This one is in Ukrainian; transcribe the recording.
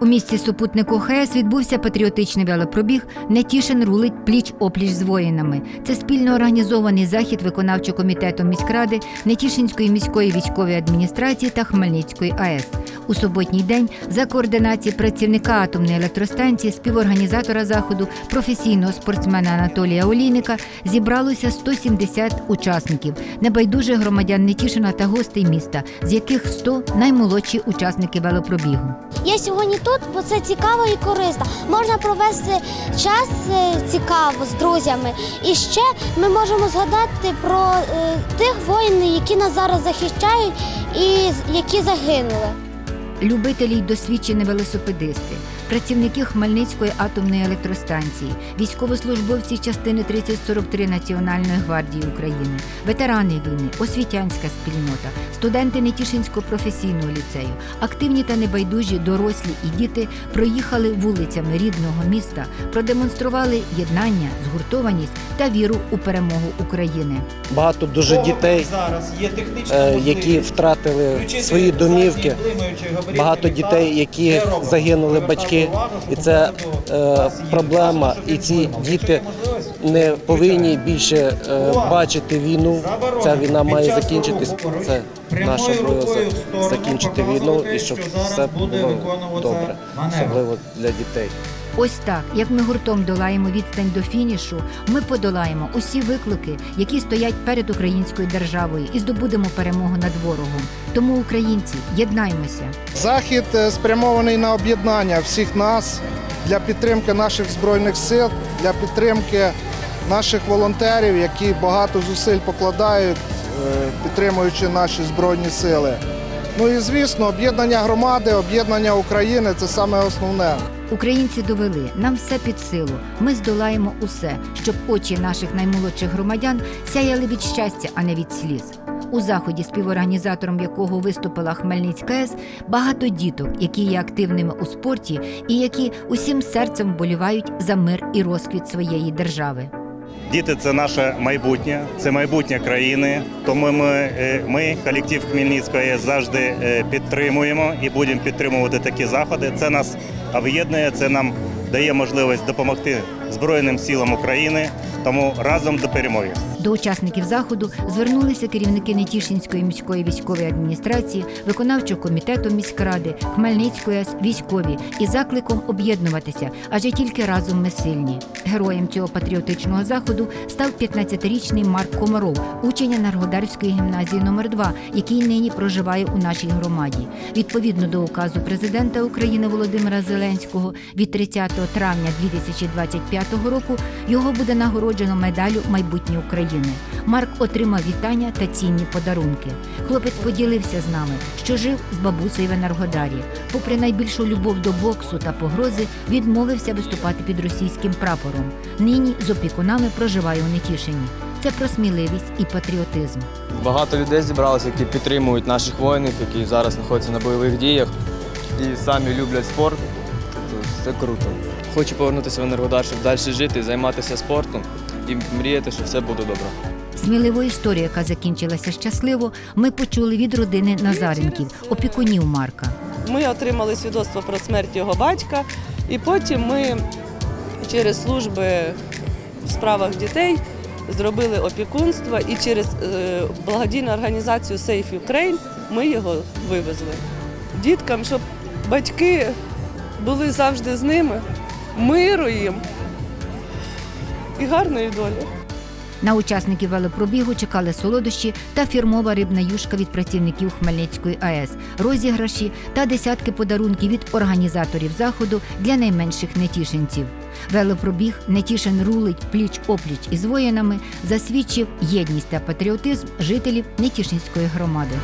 У місті супутнику ХС відбувся патріотичний велопробіг Нетішин рулить пліч опліч з воїнами. Це спільно організований захід виконавчого комітету міськради, Нетішинської міської військової адміністрації та Хмельницької АЕС. У суботній день за координації працівника атомної електростанції, співорганізатора заходу, професійного спортсмена Анатолія Олійника зібралося 170 учасників, небайдужих громадян Нетішина та гостей міста, з яких 100 – наймолодші учасники велопробігу. Я сьогодні тут, бо це цікаво і корисно. Можна провести час е, цікаво з друзями. І ще ми можемо згадати про е, тих воїнів, які нас зараз захищають і які загинули. Любителі й досвідчені велосипедисти, працівники Хмельницької атомної електростанції, військовослужбовці частини 3043 Національної гвардії України, ветерани війни, освітянська спільнота, студенти Нетішинського професійного ліцею, активні та небайдужі дорослі і діти проїхали вулицями рідного міста, продемонстрували єднання, згуртованість та віру у перемогу України. Багато дуже дітей, зараз є е, які втратили свої домівки. Багато дітей, які загинули батьки, увагу, і це е, проблема. І ці діти не повинні більше е, бачити війну. Ця війна має закінчитись. Це наш рукою обов'язок сторону закінчити війну і щоб що зараз все буде було добре, особливо для дітей. Ось так, як ми гуртом долаємо відстань до фінішу, ми подолаємо усі виклики, які стоять перед українською державою, і здобудемо перемогу над ворогом. Тому, українці, єднаймося. Захід е, спрямований на об'єднання всіх нас для підтримки наших збройних сил, для підтримки наших волонтерів, які багато зусиль покладають, підтримуючи наші збройні сили. Ну і звісно, об'єднання громади, об'єднання України це саме основне. Українці довели, нам все під силу. Ми здолаємо усе, щоб очі наших наймолодших громадян сяяли від щастя, а не від сліз. У заході, співорганізатором якого виступила Хмельницька АЕС, багато діток, які є активними у спорті і які усім серцем вболівають за мир і розквіт своєї держави. Діти це наше майбутнє, це майбутнє країни. Тому ми, е, ми колектив Хмельницької завжди е, підтримуємо і будемо підтримувати такі заходи. Це нас об'єднує, це нам дає можливість допомогти Збройним силам України. Тому разом до перемоги. До учасників заходу звернулися керівники Нетішинської міської військової адміністрації, виконавчого комітету міськради, Хмельницької військові із закликом об'єднуватися, адже тільки разом ми сильні. Героєм цього патріотичного заходу став 15-річний Марк Комаров, учень Енергодарської гімназії номер 2 який нині проживає у нашій громаді. Відповідно до указу президента України Володимира Зеленського від 30 травня 2025 року його буде нагороджено медаллю майбутнє України. Марк отримав вітання та цінні подарунки. Хлопець поділився з нами, що жив з бабусею в Енергодарі. Попри найбільшу любов до боксу та погрози, відмовився виступати під російським прапором. Нині з опікунами проживає у Нетішині. Це про сміливість і патріотизм. Багато людей зібралося, які підтримують наших воїнів, які зараз знаходяться на бойових діях і самі люблять спорт. Це круто. Хочу повернутися в Енергодар, щоб далі жити, займатися спортом і мріяти, що все буде добре. Сміливу історію, яка закінчилася щасливо, ми почули від родини Назаренків, опікунів Марка. Ми отримали свідоцтво про смерть його батька, і потім ми через служби в справах дітей зробили опікунство і через е, благодійну організацію Safe Ukraine ми його вивезли. Діткам, щоб батьки були завжди з ними, миру їм і гарної долі. На учасників велопробігу чекали солодощі та фірмова рибна юшка від працівників Хмельницької АЕС, розіграші та десятки подарунків від організаторів заходу для найменших нетішинців. Велопробіг Нетішин рулить пліч опліч із воїнами засвідчив єдність та патріотизм жителів Нетішинської громади.